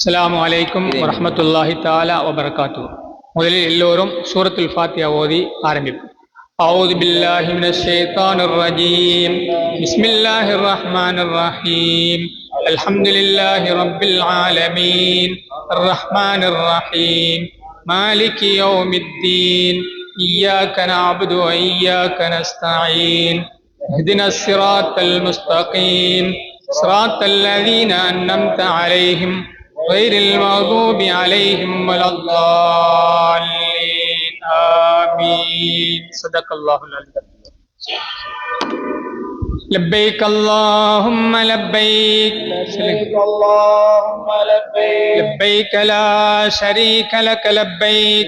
அஸ்ஸலாமு அலைக்கும் வரஹ்மத்துல்லாஹி தாலா வபரகாத்து முதலில் எல்லோரும் சூரத்துல் ஃபாத்தியா ஓதி ஆரம்பிப்போம் أعوذ بالله من الشيطان الرجيم بسم الله الرحمن الرحيم الحمد لله رب العالمين الرحمن الرحيم مالك يوم الدين إياك نعبد وإياك نستعين اهدنا الصراط المستقيم صراط الذين أنمت عليهم غير المغضوب عليهم ولا الضالين. آمين. صدق الله العظيم لبيك اللهم لبيك. لبيك اللهم لبيك. لبيك لا شريك لك. لبيك.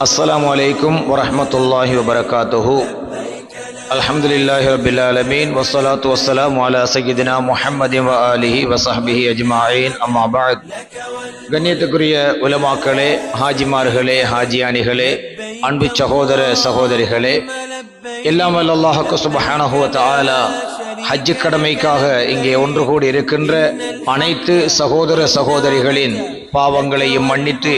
السلام عليكم ورحمة الله وبركاته الحمد لله رب العالمين والصلاة والسلام على سيدنا محمد وآله وصحبه أجمعين أما بعد கண்ணியத்துக்குரிய உலமாக்களே ஹாஜிமார்களே ஹாஜியானிகளே அன்பு சகோதர சகோதரிகளே எல்லாம் வல்ல அல்லாஹுக்கு சுபஹானஹு வ தஆலா ஹஜ் கடமைக்காக இங்கே ஒன்று கூடி இருக்கின்ற அனைத்து சகோதர சகோதரிகளின் பாவங்களையும் மன்னித்து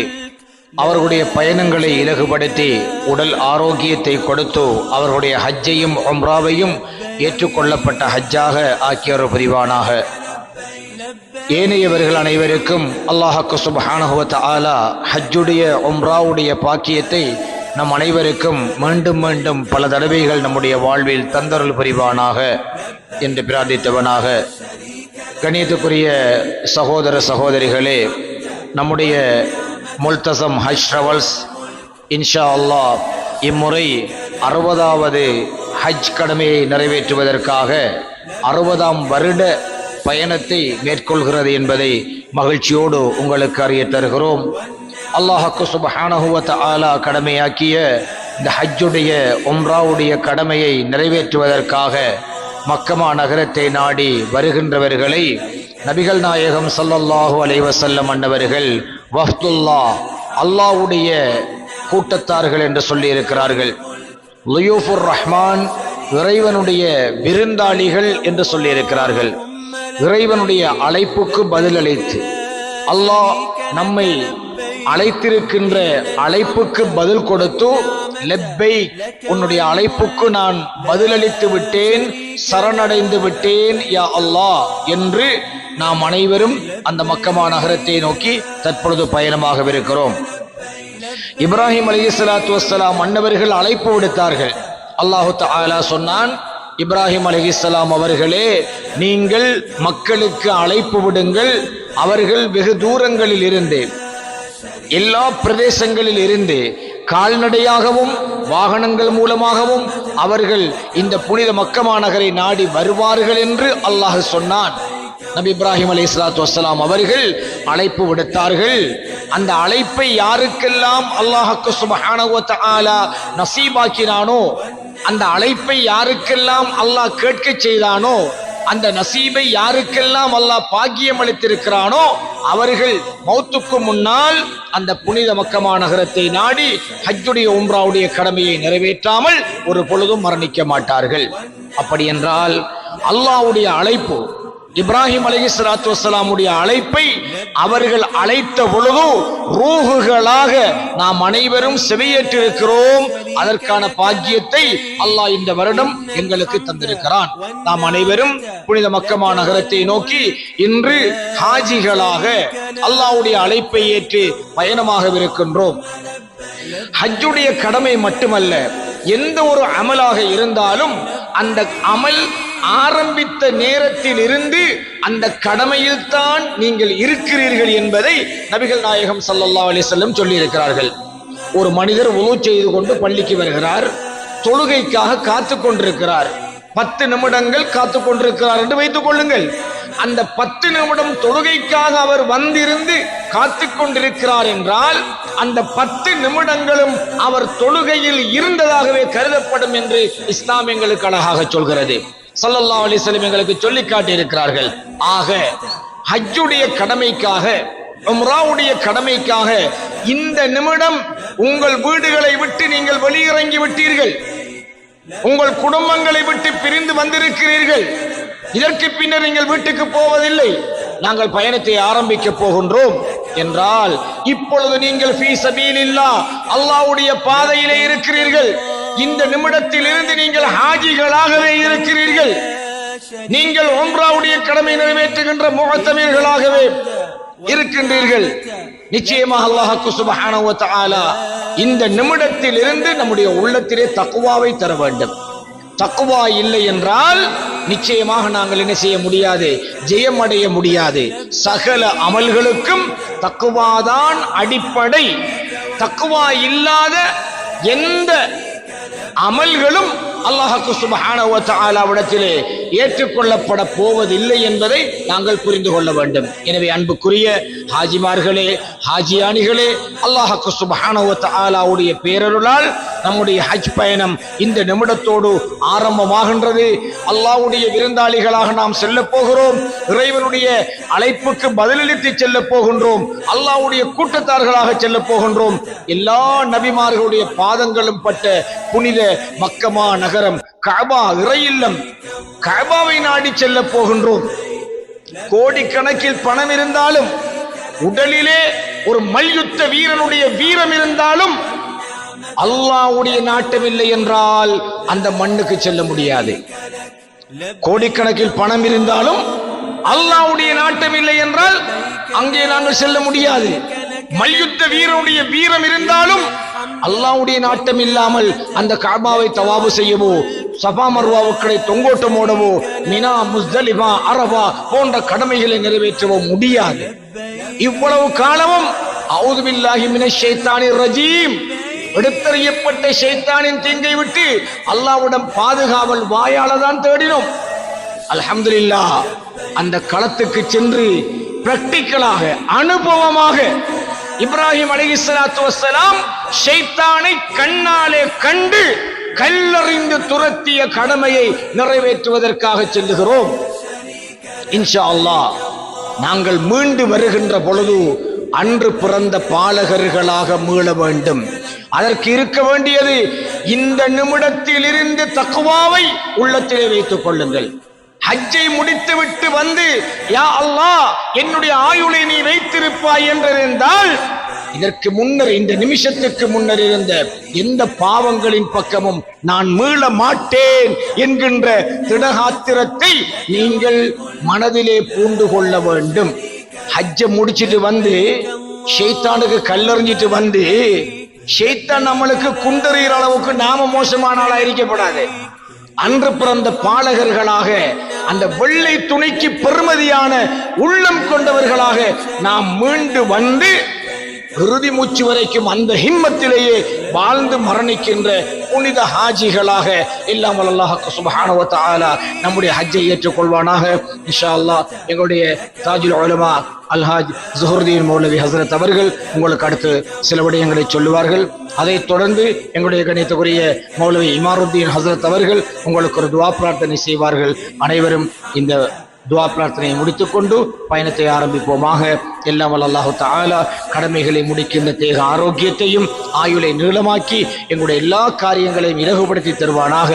அவர்களுடைய பயணங்களை இலகுபடுத்தி உடல் ஆரோக்கியத்தை கொடுத்து அவர்களுடைய ஹஜ்ஜையும் ஒம்ராவையும் ஏற்றுக்கொள்ளப்பட்ட ஹஜ்ஜாக ஆக்கியவர் புரிவானாக. ஏனையவர்கள் அனைவருக்கும் அல்லாஹக்கு சுபஹானஹுவத் ஆலா ஹஜ்ஜுடைய ஒம்ராவுடைய பாக்கியத்தை நம் அனைவருக்கும் மீண்டும் மீண்டும் பல தடவைகள் நம்முடைய வாழ்வில் தந்தருள் புரிவானாக என்று பிரார்த்தித்தவனாக. கணியத்துக்குரிய சகோதர சகோதரிகளே நம்முடைய முல்தசம் ஹஜ் ட்ராவல்ஸ் இன்ஷா அல்லாஹ் இம்முறை அறுபதாவது ஹஜ் கடமையை நிறைவேற்றுவதற்காக அறுபதாம் வருட பயணத்தை மேற்கொள்கிறது என்பதை மகிழ்ச்சியோடு உங்களுக்கு அறிய தருகிறோம். அல்லாஹக்கு சுபஹானஹுவத் ஆலா கடமையாக்கிய இந்த ஹஜ்ஜுடைய உம்ராவுடைய கடமையை நிறைவேற்றுவதற்காக மக்கமா நகரத்தை நாடி வருகின்றவர்களை நபிகள் நாயகம் சல்லல்லாஹு அலைவசல்லம் அன்னவர்கள் வஃதுல்லா அல்லாஹ்வுடைய கூட்டத்தார்கள் என்று சொல்லியிருக்கிறார்கள். லுயூஃபுர் ரஹ்மான் இறைவனுடைய விருந்தாளிகள் என்று சொல்லியிருக்கிறார்கள். இறைவனுடைய அழைப்புக்கு பதிலளித்து அல்லாஹ் நம்மை அழைத்திருக்கின்ற அழைப்புக்கு பதில் கொடுத்து லெப்பை உன்னுடைய அழைப்புக்கு நான் பதிலளித்து விட்டேன் சரணடைந்து விட்டேன் யா அல்லாஹ் என்று நாம் அனைவரும் அந்த மக்கமா நகரத்தை நோக்கி தற்பொழுது பயணமாகவிருக்கிறோம். இப்ராஹிம் அலி சலாத்து வசலாம் அன்னவர்கள் அழைப்பு விடுத்தார்கள். அல்லாஹு தாலா சொன்னான் இப்ராஹிம் அலிஹிஸ்லாம் அவர்களே நீங்கள் மக்களுக்கு அழைப்பு விடுங்கள் அவர்கள் வெகு தூரங்களில் இருந்து எல்லா பிரதேசங்களில் இருந்து கால்நடையாகவும் வாகனங்கள் மூலமாகவும் அவர்கள் இந்த புனித மக்கமா நகரை நாடி வருவார்கள் என்று அல்லாஹ் சொன்னான். நபி இப்ராஹிம் அலி இஸ்லாத்து வசலாம் அவர்கள் அழைப்பு விடுத்தார்கள். அந்த அழைப்பை யாருக்கெல்லாம் அல்லாஹக்கு சுபஹானஹு நசீபாக்கினானோ அந்த அழைப்பை யாருக்கெல்லாம் அல்லாஹ் கேட்க செய்தானோ அந்த நசீபை யாருக்கெல்லாம் அல்லாஹ் பாக்கியம் அளித்திருக்கிறானோ அவர்கள் மௌத்துக்கு முன்னால் அந்த புனித மக்கமா நகரத்தை நாடி ஹஜ்ஜுடைய உம்ராவுடைய கடமையை நிறைவேற்றாமல் ஒரு பொழுதும் மரணிக்க மாட்டார்கள். அப்படி என்றால் அல்லாவுடைய அழைப்பு இப்ராஹிம் அலஹி சலாத்து வசலாமுடைய அழைப்பை அவர்கள் அழைத்த பொழுது ரூகுகளாக நாம் அனைவரும் செவியேற்றிருக்கிறோம். அதற்கான பாக்கியத்தை அல்லாஹ் இந்த வருடம் எங்களுக்கு தந்திருக்கிறான். நாம் அனைவரும் புனித மக்கமா நகரத்தை நோக்கி இன்று ஹாஜிகளாக அல்லாஹ்வுடைய அழைப்பை ஏற்று பயணமாகவிருக்கின்றோம். ஹஜ்ஜுடைய கடமை மட்டுமல்ல எந்த ஒரு அமலாக இருந்தாலும் அந்த அமல் ஆரம்பித்த நேரத்தில் இருந்து அந்த கடமையில் தான் நீங்கள் இருக்கிறீர்கள் என்பதை நபிகள் நாயகம் ஸல்லல்லாஹு அலைஹி சொல்லியிருக்கிறார்கள். சொல்லி இருக்கிறார்கள் ஒரு மனிதர் உழு செய்து கொண்டு பள்ளிக்கு வருகிறார் தொழுகைக்காக காத்து கொண்டிருக்கிறார். பத்து நிமிடங்கள் காத்து கொண்டிருக்கிறார் என்று வைத்துக் கொள்ளுங்கள். அந்த பத்து நிமிடம் தொழுகைக்காக அவர் வந்திருந்து காத்து கொண்டிருக்கிறார் என்றால் அந்த பத்து நிமிடங்களும் அவர் தொழுகையில் இருந்ததாகவே கருதப்படும் என்று இஸ்லாம் எங்களுக்கு அழகாக சொல்கிறது. சல்லல்லா அலிஸ்லம் எங்களுக்கு சொல்லி காட்டியிருக்கிறார்கள். ஆக ஹஜ்ஜுடைய கடமைக்காக உம்ராவுடைய கடமைக்காக இந்த நிமிடம் உங்கள் வீடுகளை விட்டு நீங்கள் வெளியிறங்கி விட்டீர்கள். உங்கள் குடும்பங்களை விட்டு பிரிந்து வந்திருக்கிறீர்கள். இதற்கு பின்னர் நீங்கள் வீட்டுக்கு போவதில்லை. நாங்கள் பயணத்தை ஆரம்பிக்க போகின்றோம். என்றால் இப்பொழுது நீங்கள் ஃபீ பாதையிலே இருக்கிறீர்கள். இந்த நிமிடத்தில் இருந்து நீங்கள் ஹாஜிகளாகவே இருக்கிறீர்கள். நீங்கள் ஒன்றாவுடைய கடமை நிறைவேற்றுகின்ற முகத்தமீர்களாகவே இருக்கின்றீர்கள். நிச்சயமாக அல்லாஹ்க்கு சுப்ஹானஹு ஆலா இந்த நிமிடத்தில் இருந்து நம்முடைய உள்ளத்திலே தக்குவாவை தர வேண்டும். தக்குவா இல்லை என்றால் நிச்சயமாக நாங்கள் என்ன செய்ய முடியாது? ஜெயம் அடைய முடியாது. சகல அமல்களுக்கும் தக்குவாதான் அடிப்படை. தக்குவா இல்லாத எந்த அமல்களும் அல்லாஹுக்கு சுபஹானஹு வ ஏற்றுக்கொள்ளப்பட போவதில்லை என்பதை நாங்கள் புரிந்து கொள்ள வேண்டும். எனவே அன்புக்குரிய ஹாஜிமார்களே ஹாஜியானிகளே அல்லாஹுக்கு சுபஹானஹு ஆலாவுடைய பேரருளால் நம்முடைய ஹஜ் பயணம் இந்த நிமிடத்தோடு ஆரம்பமாகின்றது. அல்லாஹ்வுடைய விருந்தாளிகளாக நாம் செல்ல போகிறோம். இறைவனுடைய அழைப்புக்கு பதிலளித்து செல்ல போகின்றோம். அல்லாவுடைய கூட்டத்தார்களாக செல்ல போகின்றோம். எல்லா நபிமார்களுடைய பாதங்களும் பட்ட புனித மக்கமா நகரம் கஅபா இறையில்லம். கபாவை நாடி செல்ல போகின்றோம். கோடிக்கணக்கில் பணம் இருந்தாலும் உடலிலே ஒரு மல்யுத்த வீரனுடைய வீரம் இருந்தாலும் அல்லாஹ்வுடைய நாட்டமில்லை என்றால் அந்த மண்ணுக்கு செல்ல முடியாது. கோடிக்கணக்கில் பணம் இருந்தாலும் அல்லாவுடைய நாட்டம் இல்லை என்றால் அங்கே நாங்கள் செல்ல முடியாது. மல்யுத்த வீரனுடைய வீரம் இருந்தாலும் அல்லாஹ்வுடைய நாட்டம் இல்லாமல் அந்த காபாவை தவாபு செய்யவோ சபா மர்வாவுக்களை தொங்கோட்டம் ஓடவோ மினா முஸ்தலிமா அரபா போன்ற கடமைகளை நிறைவேற்றவோ முடியாது. இவ்வளவு காலமும் அவுது பில்லாஹி ரஜீம் எடுத்தறியப்பட்ட ஷைத்தானின் தீங்கை விட்டு அல்லாவுடன் பாதுகாவல் வாயால தான் தேடினோம். அல்ஹம்துலில்லாஹ் அந்த களத்துக்கு சென்று பிராக்டிக்கலாக அனுபவமாக இப்ராஹிம் அலைஹிஸ்ஸலாத்து வசலாம் ஷைத்தானை கண்ணாலே கண்டு கல்லறிந்து துரத்திய கடமையை நிறைவேற்றுவதற்காக செல்லுகிறோம். இன்ஷா அல்லாஹ் நாங்கள் மீண்டு வருகின்ற பொழுது அன்று பிறந்த பாலகர்களாக மீள வேண்டும். அதற்கு இருக்க வேண்டியது இந்த நிமிடத்தில் இருந்து தக்குவாவை உள்ளத்திலே வைத்துக் கொள்ளுங்கள். ஹஜ்ஜை முடித்துவிட்டு வந்து யா அல்லாஹ் என்னுடைய ஆயுளை நீ வைத்திருப்பாய் என்றிருந்தால் இதற்கு முன்னர் இந்த நிமிஷத்துக்கு முன்னர் இருந்த எந்த பாவங்களின் பக்கமும் நான் மீள மாட்டேன் என்கின்ற திடகாத்திரத்தை நீங்கள் மனதிலே பூண்டு கொள்ள வேண்டும். ஹஜ்ஜை முடிச்சிட்டு வந்து ஷெய்தானுக்கு கல்லறிஞ்சிட்டு வந்து ஷெய்தான் நம்மளுக்கு குண்டறிகிற அளவுக்கு நாம மோசமான ஆளா இருக்கப்படாது. அன்று பிறந்த பாலகர்களாக அந்த வெள்ளை துணிக்கு பெருமதியான உள்ளம் கொண்டவர்களாக நாம் மீண்டு வந்து இறுதி மூச்சு வரைக்கும் அந்த ஹிம்மத்திலேயே வாழ்ந்து மரணிக்கின்ற புனித ஹாஜிகளாக எல்லாம் அல்லாஹ் சுபஹானஹு ஆலா நம்முடைய ஹஜ்ஜை ஏற்றுக்கொள்வானாக. இன்ஷா அல்லாஹ் எங்களுடைய தாஜுல் உலமா அல்ஹாஜ் ஜுஹருதீன் மௌலவி ஹசரத் அவர்கள் உங்களுக்கு அடுத்து சில விடயங்களை சொல்லுவார்கள். அதைத் தொடர்ந்து எங்களுடைய கணித்துக்குரிய மௌலவி இமாருத்தீன் ஹசரத் அவர்கள் உங்களுக்கு ஒரு துவா பிரார்த்தனை செய்வார்கள். அனைவரும் இந்த துவா பிரார்த்தனையை முடித்துக்கொண்டு பயணத்தை ஆரம்பிப்போமாக. எல்லாம் அல்லாஹு தாலா கடமைகளை முடிக்கின்ற தேக ஆரோக்கியத்தையும் ஆயுளை நீளமாக்கி எங்களுடைய எல்லா காரியங்களையும் இலகுபடுத்தி தருவானாக.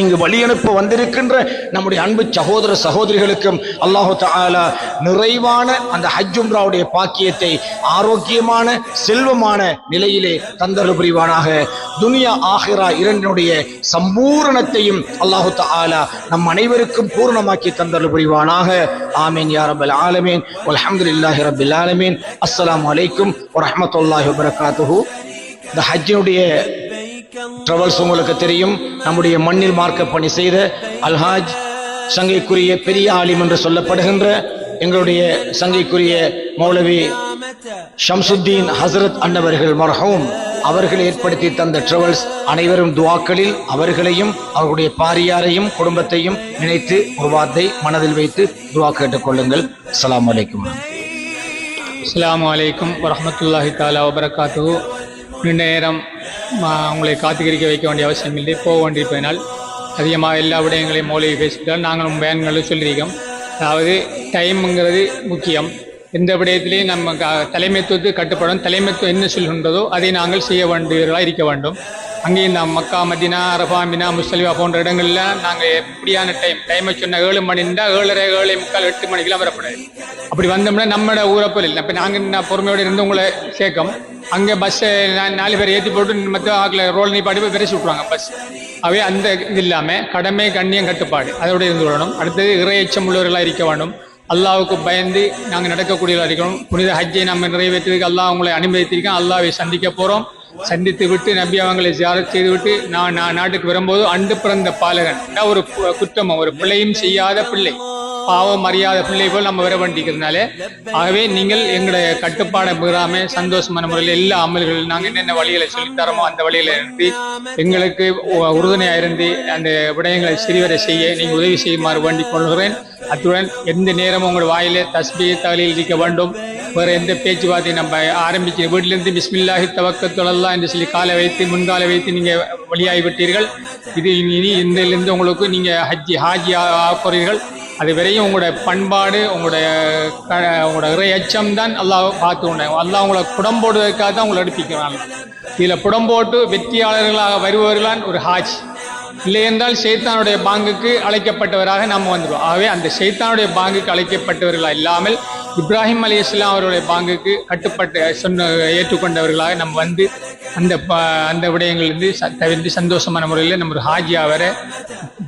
இங்கு வழி அனுப்ப வந்திருக்கின்ற நம்முடைய அன்பு சகோதர சகோதரிகளுக்கும் அல்லாஹு தாலா நிறைவான அந்த ஹஜ்ஜும்ராவுடைய பாக்கியத்தை ஆரோக்கியமான செல்வமான நிலையிலே தந்தரு புரிவானாக. துனியா ஆஹிரா இரண்டினுடைய சம்பூரணத்தையும் அல்லாஹு தாலா நம் அனைவருக்கும் பூர்ணமாக்கி தந்தரு புரிவானாக. ஆமீன் யா ரபல் ஆலமீன். இல்லாஹி அப்லா ஆலமீன். அஸ்லாம் அலைக்கும் வரமத்துல்லாஹி வபரகாத்துஹு இந்த ஹஜ்ஜினுடைய ட்ரவல்ஸ் உங்களுக்கு தெரியும். நம்முடைய மண்ணில் மார்க்க பணி செய்த அல்ஹாஜ் சங்கைக்குரிய பெரிய ஆலிம் என்று சொல்லப்படுகின்ற எங்களுடைய சங்கைக்குரிய மௌலவி ஷம்சுத்தீன் ஹசரத் அன்னவர்கள் மர்ஹூம் அவர்கள் ஏற்படுத்தி தந்த ட்ரவல்ஸ் அனைவரும் துவாக்களில் அவர்களையும் அவர்களுடைய பாரியாரையும் குடும்பத்தையும் நினைத்து ஒரு வார்த்தை மனதில் வைத்து துவா கேட்டுக் கொள்ளுங்கள். அஸ்ஸலாமு அலைக்கும். அஸ்ஸலாமு அலைக்கும் வரஹ்மத்துல்லாஹி தாலா வபரகாத்து நேரம் அவங்களை உங்களை வைக்க வேண்டிய அவசியம் இல்லை. போக வேண்டியிருப்பதனால் அதிகமாக எல்லா விடயங்களையும் மௌலிகை பேசிட்டால் நாங்களும் பயன்களும் சொல்லியிருக்கோம். அதாவது டைம்ங்கிறது முக்கியம். எந்த விடயத்திலையும் நம்ம க- தலைமைத்துவத்துக்கு கட்டுப்படும். தலைமைத்துவம் என்ன சொல்கின்றதோ அதை நாங்கள் செய்ய வேண்டியவர்களாக இருக்க வேண்டும். அங்கேயும் இந்த மக்கா மதினா அரபா மினா முஸ்லிமா போன்ற இடங்களில் நாங்கள் எப்படியான டைம் டைமை சொன்ன ஏழு மணின்னா ஏழரை ஏழை முக்கால் எட்டு மணிக்கெல்லாம் வரப்படாது அப்படி வந்தோம்னா நம்மளோட ஊரை போல இல்லை. இப்போ நாங்கள் நான் பொறுமையோடு இருந்து உங்களை சேர்க்கும். அங்கே பஸ்ஸை நாலு பேர் ஏற்றி போட்டு மற்ற ஆக்கில் ரோல் நீப்பாடி போய் விரைச்சி விட்ருவாங்க பஸ் அவை அந்த இது இல்லாமல் கடமை கண்ணியம் கட்டுப்பாடு. அதோட இருந்து விடணும் அடுத்தது இறையச்சம் உள்ளவர்களாக இருக்க வேண்டும். அல்லாவுக்கு பயந்து நாங்கள் நடக்கக்கூடியவர்களாக இருக்கணும். புனித ஹஜ்ஜை நம்ம நிறைவேற்றதுக்கு அல்லாஹ் உங்களை அனுமதித்திருக்கோம் அல்லாவை சந்திக்க போகிறோம் சந்தித்து விட்டு நம்பி அவங்களை ஜியாரத் செய்து விட்டு நான் நான் நாட்டுக்கு வரும்போது அண்டு பிறந்த பாலகன். ஒரு குற்றமும் ஒரு பிள்ளையும் செய்யாத பிள்ளை. பாவம் அறியாத பிள்ளை போல் நம்ம வர வேண்டிக்கிறதுனால ஆகவே நீங்கள் எங்களுடைய கட்டுப்பாடை மீறாம சந்தோஷமான முறையில் எல்லா அமல்களும் நாங்கள் என்னென்ன வழிகளை சொல்லித்தரமோ அந்த வழியில இருந்து எங்களுக்கு உறுதுணையாக இருந்து அந்த விடயங்களை சிறிவரை செய்ய நீங்கள் உதவி செய்யுமாறு வேண்டிக் கொள்கிறேன். அத்துடன் எந்த நேரமும் உங்கள் வாயிலே தஸ்பியை தகலில் இருக்க வேண்டும். வேற எந்த பேச்சுவார்த்தையும் நம்ம ஆரம்பிச்சு வீட்டிலிருந்து பிஸ்மில்லாஹி தவக்கத்துலல்லா என்று சொல்லி காலை வைத்து முன்காலை வைத்து நீங்கள் வழியாகி விட்டீர்கள் இது இனி இந்திலிருந்து உங்களுக்கு நீங்கள் ஹஜ்ஜி ஹாஜி ஆக்குறீர்கள். அது வரையும் உங்களோட பண்பாடு உங்களுடைய க- உங்களோட இறை அச்சம் தான் அல்லாஹ் பார்த்து உண்டேன் அல்லாஹ் உங்களை புடம்போடுவதற்காக தான் உங்களை எடுப்பிக்கிறாங்க இதில் புடம்போட்டு வெற்றியாளர்களாக வருபவர்களான் ஒரு ஹாஜ். இல்லை என்றால் ஷைத்தானுடைய பாங்குக்கு அழைக்கப்பட்டவராக நாம் வந்துடுவோம். ஆகவே அந்த சைத்தானுடைய பாங்குக்கு அழைக்கப்பட்டவர்களாக இல்லாமல் இப்ராஹிம் அலி இஸ்லாம் அவருடைய பாங்குக்கு கட்டுப்பட்டு சொன்ன ஏற்றுக்கொண்டவர்களாக நம்ம வந்து அந்த ப அந்த விடயங்களிலிருந்து ச தவிர்த்து சந்தோஷமான முறையில் நம்ம ஒரு ஹாஜியாக வர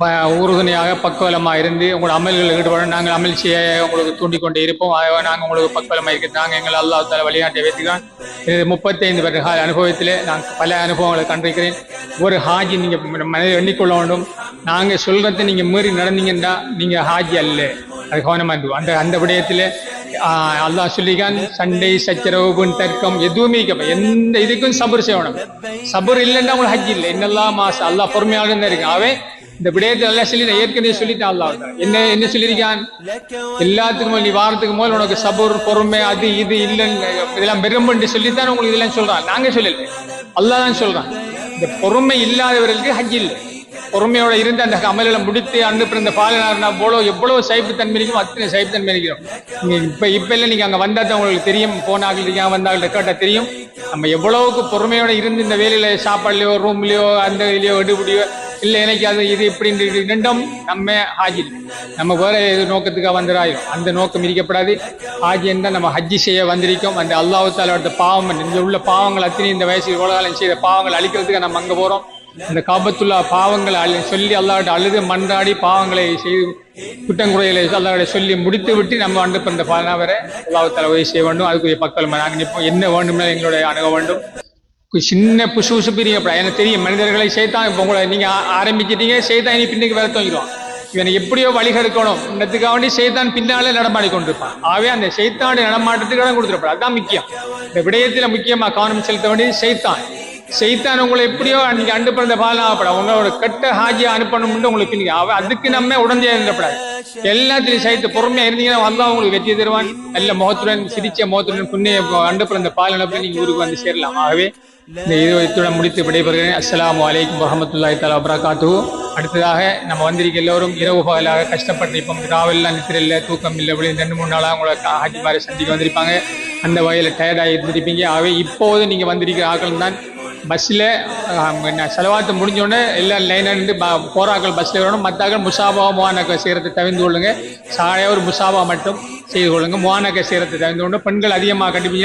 ப உறுதுணையாக பக்குவலமாக இருந்து உங்களோட அமல்களில் ஈடுபட நாங்கள் அமல் செய்ய உங்களுக்கு தூண்டிக்கொண்டே இருப்போம். நாங்கள் உங்களுக்கு பக்குவலமாக இருக்கிறது நாங்கள் எங்கள் அல்லா தால வழிகாட்டை வைத்துக்கான் எனது முப்பத்தைந்து வருட கால அனுபவத்தில் நான் பல அனுபவங்களை கண்டிருக்கிறேன். ஒரு ஹாஜி நீங்கள் மனதில் எண்ணிக்கொள்ள வேண்டும். நாங்கள் சொல்கிறத நீங்கள் மீறி நடந்தீங்கன்னா நீங்கள் ஹாஜி அல்ல. அது கவனமாக இருக்கும் அந்த அந்த விடயத்தில் அல்லாஹ் சொல்லிக்கான் சண்டை சச்சரவு தர்க்கம் எதுவுமே இருக்க எந்த இதுக்கும் சபர் செய்யணும். சபர் இல்லைன்னா உங்களுக்கு ஹஜ் இல்லை. என்னெல்லாம் மாசம் அல்லாஹ் பொறுமையாக தான் இருக்கு அவன் இந்த விடயத்தை எல்லாம் சொல்லி நான் ஏற்கனவே சொல்லிட்டேன் அல்லாஹ். என்ன என்ன சொல்லியிருக்கான்? எல்லாத்துக்கும் நீ வாரத்துக்கு முதல் உனக்கு சபர் பொறுமை அது இது இல்லைன்னு இதெல்லாம் பெரும்பண்டு சொல்லித்தான் உங்களுக்கு இதெல்லாம் சொல்றான். நாங்க சொல்லல. அல்லாஹ் தான் சொல்றான். இந்த பொறுமை இல்லாதவர்களுக்கு ஹஜ் இல்லை. பொறுமையோட இருந்து அந்த அமலில் முடித்து அன்று பிறந்த பாலனார்னா போலோ எவ்வளவு சைப்பு தன்மை இருக்கும் அத்தனை சைப்பு தன்மை இருக்கிறோம். நீங்க இப்ப இப்ப இல்லை நீங்க அங்க வந்தா தான் உங்களுக்கு தெரியும். போனாக்கள் இருக்கீங்க வந்தாக்கள் கேட்டா தெரியும். நம்ம எவ்வளவுக்கு பொறுமையோட இருந்து இந்த வேலையில சாப்பாடுலயோ ரூம்லயோ அந்த இதுலயோ எடுபடியோ இல்ல எனக்கு அது இது இப்படி ரெண்டும் நம்ம ஹாஜி நம்ம வேற நோக்கத்துக்காக வந்துடாயிரும் அந்த நோக்கம் இருக்கப்படாது. ஹாஜி தான் நம்ம ஹஜ்ஜி செய்ய வந்திருக்கோம். அந்த அல்லாஹு தாலோட பாவம் இந்த உள்ள பாவங்கள் அத்தனை இந்த வயசு உலகாலம் செய்த பாவங்கள் அழிக்கிறதுக்கு நம்ம அங்க போறோம். இந்த காபத்துல்லா பாவங்களை சொல்லி அல்லாஹ்ட்ட அழுது மன்றாடி பாவங்களை செய்து குற்றங்குறைகளை அல்லாட சொல்லி முடித்து விட்டு நம்ம வந்து பிறந்த பாலனாவரை அல்லாஹ் உதவி செய்ய வேண்டும். அதுக்குரிய பக்கம் நாங்கள் நிற்போம். என்ன வேண்டும்னா எங்களுடைய அணுக வேண்டும். சின்ன புசு புசு பிரிங்க எனக்கு தெரியும் மனிதர்களை சேர்த்தான் இப்போ உங்களை நீங்க ஆரம்பிச்சிட்டீங்க. செய்தான் இனி பின்னுக்கு வேற தோங்கிடும் இவனை எப்படியோ வழிகெடுக்கணும் இன்னத்துக்காக வேண்டி செய்தான் பின்னாலே நடமாடி கொண்டிருப்பான். ஆகவே அந்த செய்தாண்டு நடமாட்டத்துக்கு இடம் கொடுத்துருப்பான் அதுதான் முக்கியம். இந்த விடயத்துல முக்கியமா கவனம் செலுத்த வேண்டியது செய்தான் செய்தான் உங்களை எப்படியோ நீங்க அண்டு பிறந்த பாலம் உங்களோட கெட்ட ஹாஜியா அனுப்பணும்னு உங்களுக்கு பின்னுக்கு அவ அதுக்கு நம்ம உடஞ்சே இருந்தப்படாது எல்லாத்திலையும் சைத்து பொறுமையா இருந்தீங்கன்னா வந்தா உங்களுக்கு வெற்றி தருவான். நல்ல முகத்துடன் சிரிச்ச முகத்துடன் புண்ணிய அண்டு பிறந்த பால் அனுப்பி நீங்க ஊருக்கு வந்து சேரலாம். ஆகவே இந்த இது இத்துடன் முடித்து விடைபெறுகிறேன். அஸ்லாம் அலைக்கும் வரமத்துல்லாய் தலா அபராகாத்து அடுத்ததாக நம்ம வந்திருக்க எல்லோரும் இரவு பகலாக கஷ்டப்பட்டு இப்போ ராவெல்லாம் நித்திர இல்லை தூக்கம் இல்லை அப்படின்னு ரெண்டு மூணு நாளாக உங்களை ஹாஜி மாதிரி சந்திக்க வந்திருப்பாங்க. அந்த வகையில் டயர்டாக இருந்திருப்பீங்க. ஆகவே இப்போது நீங்கள் வந்திருக்கிற ஆட்கள் தான் பஸ்ஸில் என்ன செலவாத்து முடிஞ்சோடனே எல்லாம் லைனாக நின்று போராக்கள் பஸ்ஸில் வரணும். மற்றாக்கள் முசாபா முவானக்க செய்கிறத தவிர்த்து கொள்ளுங்க. சாலையாக ஒரு முசாபா மட்டும் செய்து கொள்ளுங்க. முவானக்க செய்கிறத தவிர்த்து கொண்டு பெண்கள் அதிகமாக கண்டிப்பாக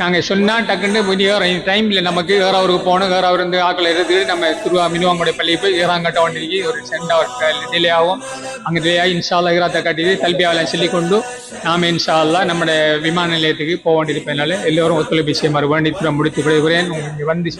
நாங்கள் சொன்னால் டக்குன்னு முதியோர் டைமில் நமக்கு ஏறாவூருக்கு போகணும் ஏறாவூர் இருந்து ஆக்கள் இருந்து நம்ம திருவா மினுவாங்குடைய பள்ளியை போய் ஏறாங்கட்ட வண்டிக்கு ஒரு சென்ட் அவர் டிலே ஆகும். அங்கே டிலே ஆகி இன்ஷால்லா ஈராத்தை கட்டிட்டு தல்பியாவில் சொல்லிக்கொண்டு நாம் இன்ஷால்லா நம்முடைய விமான நிலையத்துக்கு போக வேண்டியிருப்பதனால எல்லோரும் ஒத்துழைப்பு செய்யுமாறு வேண்டி முடித்து விடுகிறேன் இங்கே வந்து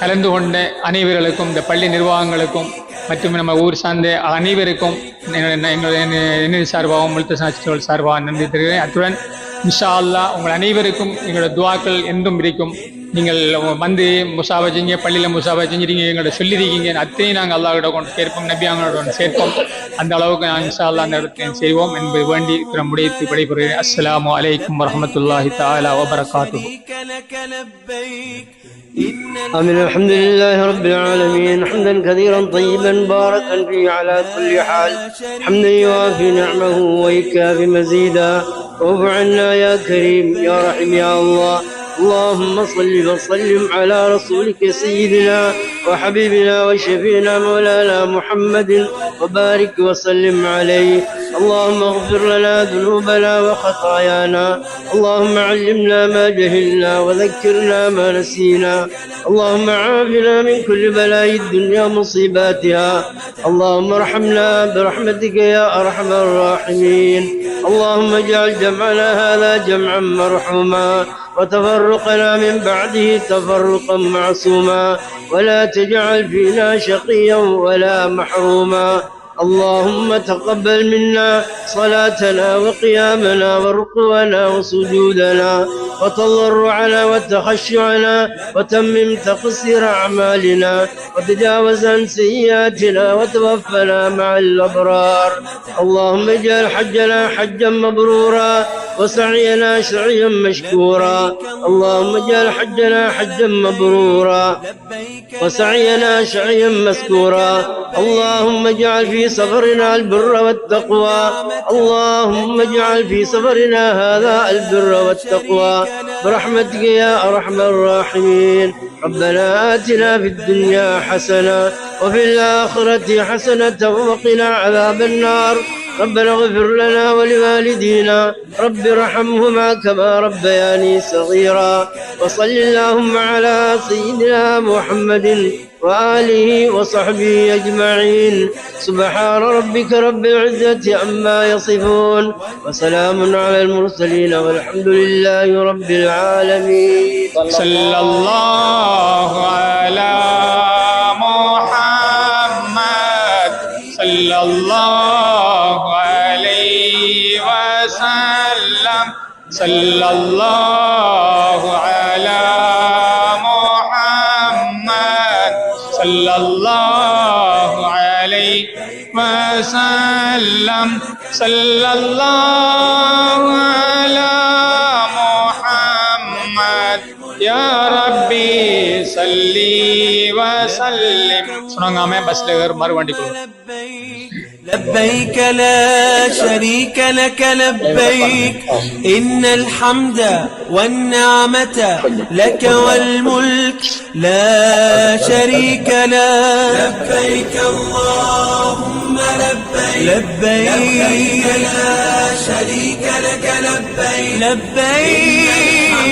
கலந்து கொண்ட அனைவர்களுக்கும் இந்த பள்ளி நிர்வாகங்களுக்கும் மற்றும் நம்ம ஊர் சார்ந்த அனைவருக்கும் எங்கள் எனது சார்பாகவும் முழுத்த சாட்சிகள் சார்பாக நன்றி தெரிவிக்கிறேன். அத்துடன் இன்ஷா அல்லாஹ் உங்கள் அனைவருக்கும் எங்களோட துவாக்கள் என்றும் இருக்கும் நீங்கள் வந்து முசாபா செஞ்சீங்க பள்ளியில் முசாபா செஞ்சிருக்கீங்க எங்கள்ட்ட சொல்லியிருக்கீங்க அத்தையும் நாங்கள் அல்லாஹ்கிட்ட கொண்டு சேர்ப்போம் நபி அவங்களோட கொண்டு சேர்ப்போம் அந்த அளவுக்கு நான் இன்ஷா அல்லாஹ் அந்த இடத்துல செய்வோம் என்பது வேண்டி திறம் முடித்து விடைபெறுகிறேன் அஸ்ஸலாமு அலைக்கும் வரஹமத்துல்லாஹி தஆலா வபரகாத்துஹு لك لبيك إن آمين الحمد لله رب العالمين حمدا كثيرا طيبا باركا فيه على كل حال حمدا يوافي نعمه ويكافي مزيدا واعف عنا يا كريم يا رحيم يا الله. اللهم صل وسلم على رسولك سيدنا وحبيبنا وشفينا مولانا محمد وبارك وسلم عليه. اللهم اغفر لنا ذنوبنا وخطايانا. اللهم علمنا ما جهلنا وذكرنا ما نسينا. اللهم عافنا من كل بلاء الدنيا مصيباتها اللهم ارحمنا برحمتك يا أرحم الراحمين. اللهم اجعل جمعنا هذا جمعا مرحوما. وتفرقنا من بعده تفرقا معصوما ولا تجعل فينا شقيا ولا محروما. اللهم تقبل منا صلاتنا وقيامنا وركوعنا وسجودنا. وتضرعنا وتخشعنا وتمم تقصير أعمالنا وتجاوز عن سيئاتنا وتوفنا مع الأبرار. اللهم اجعل حجنا حجا مبرورا وسعينا سعيا مشكورا. اللهم اجعل حجنا حجا مبرورا وسعينا سعيا مسكورا اللهم اجعل في سفرنا البر والتقوى. اللهم اجعل في سفرنا هذا البر والتقوى. برحمتك يا أرحم الراحمين. ربنا آتنا في الدنيا حسنة وفي الآخرة حسنة وقنا عذاب النار. ربنا اغفر لنا ولوالدينا. رب ارحمهما كما ربياني صغيرا. وصل اللهم على سيدنا محمد وآله وصحبه أجمعين. سبحان ربك رب العزة عما يصفون. وسلام على المرسلين والحمد لله رب العالمين. صلى الله على محمد. صلى الله صلى الله على محمد صلى الله عليه وسلم صلى الله على محمد يا ربي صلي وسلم سنغامي بس لغير مر وندي لبيك لا شريك لك لبيك. إن الحمد والنعمة لك والملك لا شريك له لبيك اللهم لبيك لبيك لا شريك لك لبيك. لبيك.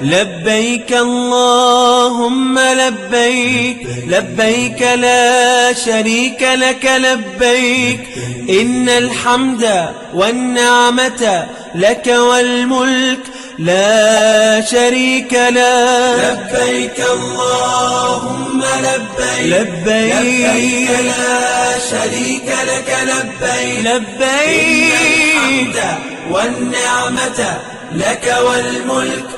لبيك اللهم لبيك لبيك لا شريك لك لبيك. إن الحمد والنعمة لك والملك لا شريك له لبيك اللهم لبيك لبيك لا شريك لك لبيك. لبيك. والنعمة لك والملك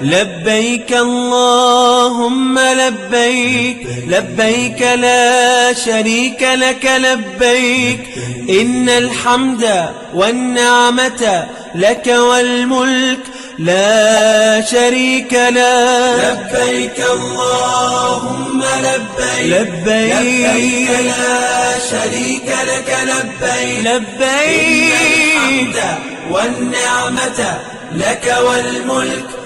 لبيك اللهم لبيك لبيك لا شريك لك لبيك. إن الحمد والنعمة لك والملك لا شريك لك لبيك اللهم لبيك لبيك لا شريك لك لبيك. لبيك. والنعمة لك والملك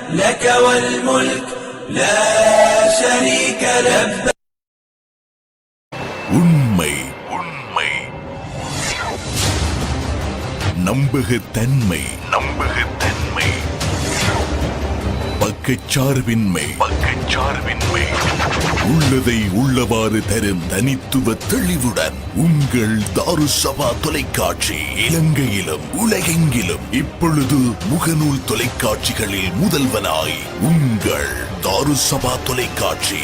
لك والملك لا شريك لك உண்மை உண்மை நம்பகத்தன்மை நம்பகத்தன்மை பக்கச்சார்பின்மை பக்கச்சார்பின்மை உள்ளதை உள்ளவாறு தரும் தனித்துவ தெளிவுடன் உங்கள் தாருசபா தொலைக்காட்சி இலங்கையிலும் உலகெங்கிலும் இப்பொழுது முகநூல் தொலைக்காட்சிகளில் முதல்வனாய் உங்கள் தாருசபா தொலைக்காட்சி.